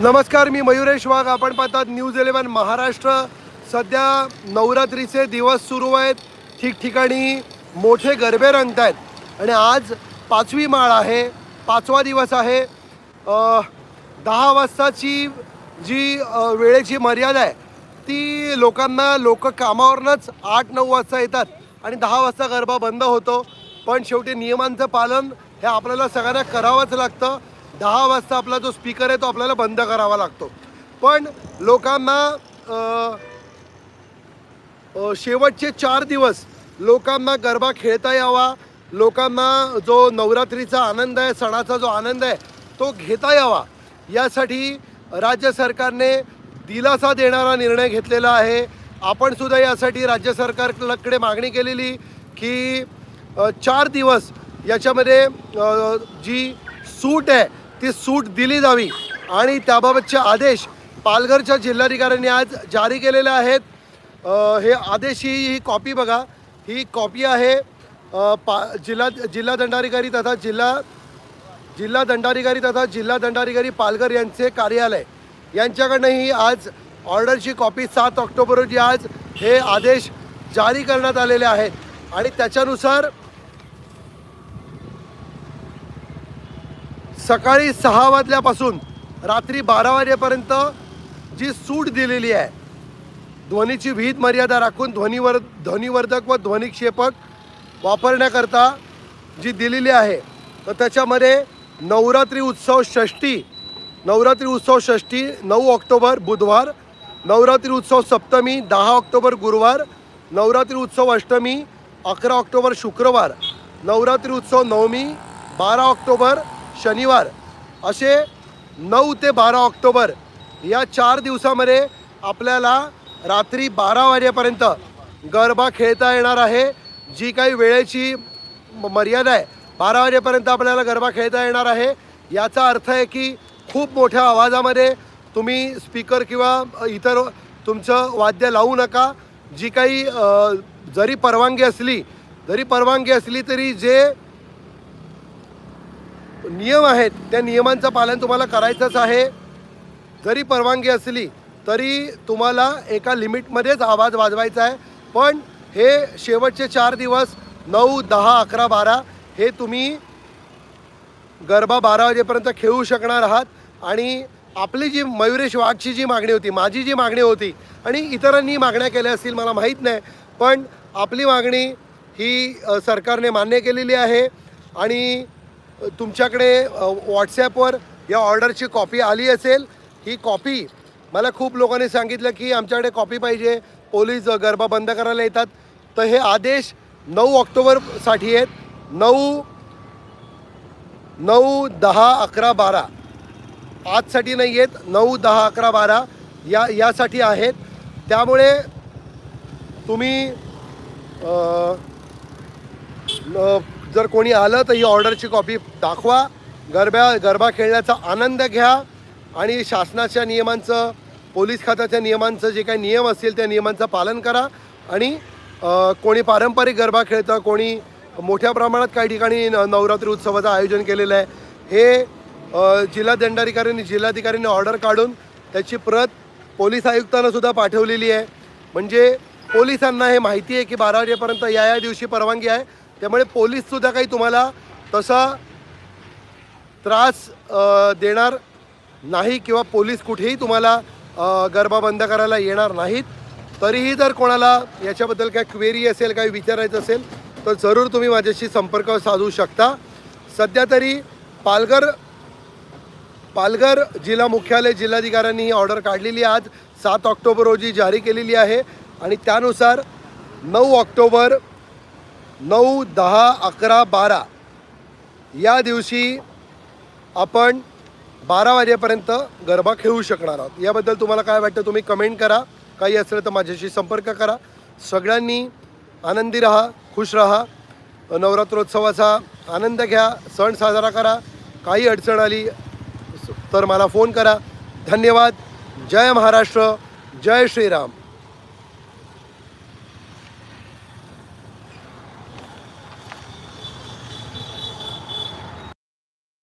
नमस्कार मी मयुरेश वाघ. आपण पाहतात न्यूज इलेव्हन महाराष्ट्र. सध्या नवरात्रीचे दिवस सुरू आहेत. ठिकठिकाणी मोठे गरबे रंगत आहेत. आणि आज पाचवी माळ आहे. पाचवा दिवस आहे. दहा वाजताची जी वेळेची मर्यादा आहे ती लोकांना लोक कामावरूनच आठ नऊ वाजता येतात आणि दहा वाजता गरबा बंद होतो. पण शेवटी नियमांचं पालन हे आपल्याला सगळ्यांना करावंच लागतं. दहा वाजता आपला जो स्पीकर आहे तो आपल्याला बंद करावा लागतो. पण लोकांना शेवटचे चार दिवस लोकांना गरबा खेळता यावा लोकांना जो नवरात्रीचा आनंद आहे सणाचा जो आनंद आहे तो घेता यावा. यासाठी राज्य सरकारने दिलासा देणारा निर्णय घेतलेला आहे. आपण सुद्धा यासाठी राज्य सरकारकडे मागणी केलेली की चार दिवस याच्यामध्ये जी सूट आहे ती सूट दिली जावी. आणि त्याबाबतचे आदेश पालघरच्या जिल्हाधिकाऱ्यांनी आज जारी केलेले आहेत. हे आदेश ही ही कॉपी बघा. ही कॉपी आहे पा जिल्हा जिल्हा दंडाधिकारी तथा जिल्हा जिल्हा दंडाधिकारी तथा जिल्हा दंडाधिकारी पालघर यांचे कार्यालय. यांच्याकडनं ही आज ऑर्डरची कॉपी सात ऑक्टोबर रोजी आज हे आदेश जारी करण्यात आलेले आहेत. आणि त्याच्यानुसार सकाळी सहा वाजल्यापासून रात्री बारा वाजेपर्यंत जी सूट दिलेली आहे ध्वनीची विहित मर्यादा राखून ध्वनीवर ध्वनिवर्धक व ध्वनिक्षेपक वापरण्याकरता जी दिलेली आहे तर त्याच्यामध्ये नवरात्री उत्सव षष्टी नवरात्री उत्सव षष्टी नऊ ऑक्टोबर बुधवार नवरात्री उत्सव सप्तमी दहा ऑक्टोबर गुरुवार नवरात्री उत्सव अष्टमी अकरा ऑक्टोबर शुक्रवार नवरात्री उत्सव नवमी बारा ऑक्टोबर शनिवार असे नऊ ते बारा ऑक्टोबर या चार दिवसामध्ये आपल्याला रात्री बारा वाजेपर्यंत गरबा खेळता येणार आहे. जी काही वेळेची म- मर्यादा आहे बारा वाजेपर्यंत आपल्याला गरबा खेळता येणार आहे. याचा अर्थ आहे की खूप मोठ्या आवाजामध्ये तुम्ही स्पीकर किंवा इतर तुमचं वाद्य लावू नका. जी काही जरी परवानगी असली जरी परवानगी असली तरी जे नियम आहेत त्या नियमांचं पालन तुम्हाला करायचंच आहे. जरी परवानगी असली तरी तुम्हाला एका लिमिटमध्येच आवाज वाजवायचा आहे. पण हे शेवटचे चार दिवस नऊ दहा अकरा बारा हे तुम्ही गरबा बारा वाजेपर्यंत खेळू शकणार आहात. आणि आपली जी मयुरेश वाघची जी मागणी होती माझी जी मागणी होती आणि इतरांनी मागण्या केल्या असतील मला माहीत नाही पण आपली मागणी ही सरकारने मान्य केलेली आहे. आणि तुमच्याकडे व्हॉट्सॲपवर या ऑर्डरची कॉपी आली असेल ही कॉपी मला खूप लोकांनी सांगितलं की आमच्याकडे कॉपी पाहिजे पोलीस गरबा बंद करायला येतात. तर हे आदेश नऊ ऑक्टोबरसाठी आहेत. नऊ नऊ दहा अकरा बारा. आजसाठी नाही आहेत नऊ दहा अकरा बारा या यासाठी आहेत. त्यामुळे तुम्ही जर कोणी आलं तर ही ऑर्डरची कॉपी दाखवा. गरब्या गरबा खेळण्याचा आनंद घ्या. आणि शासनाच्या नियमांचं पोलीस खात्याच्या नियमांचं जे काही नियम असतील त्या नियमांचं पालन करा. आणि कोणी पारंपरिक गरबा खेळतं कोणी मोठ्या प्रमाणात काही ठिकाणी न नवरात्री उत्सवाचं आयोजन केलेलं आहे. हे जिल्हा दंडाधिकाऱ्यांनी जिल्हाधिकाऱ्यांनी ऑर्डर काढून त्याची प्रत पोलीस आयुक्तांनासुद्धा पाठवलेली आहे. म्हणजे पोलिसांना हे माहिती आहे की बारा वाजेपर्यंत या या दिवशी परवानगी आहे. त्यामुळे पोलीससुद्धा काही तुम्हाला तसा त्रास देणार नाही किंवा पोलीस कुठेही तुम्हाला गरबा बंद करायला येणार नाहीत. तरीही जर कोणाला याच्याबद्दल काय क्वेरी असेल काही विचारायचं असेल तर जरूर तुम्ही माझ्याशी संपर्क साधू शकता. सध्या तरी पालघर पालघर जिल्हा मुख्यालय जिल्हाधिकाऱ्यांनी ही ऑर्डर काढलेली आज. सात ऑक्टोबर रोजी जारी केलेली आहे. आणि त्यानुसार नऊ ऑक्टोबर नऊ दहा अकरा बारा. या दिवशी आपण बारा वाजेपर्यंत गरबा खेळू शकणार आहोत. याबद्दल तुम्हाला काय वाटतं तुम्ही कमेंट करा. काही असलं तर माझ्याशी संपर्क करा. सगळ्यांनी आनंदी राहा खुश राहा. नवरात्रोत्सवाचा आनंद घ्या सण साजरा करा. काही अडचण आली तर मला फोन करा. धन्यवाद. जय महाराष्ट्र. जय श्रीराम.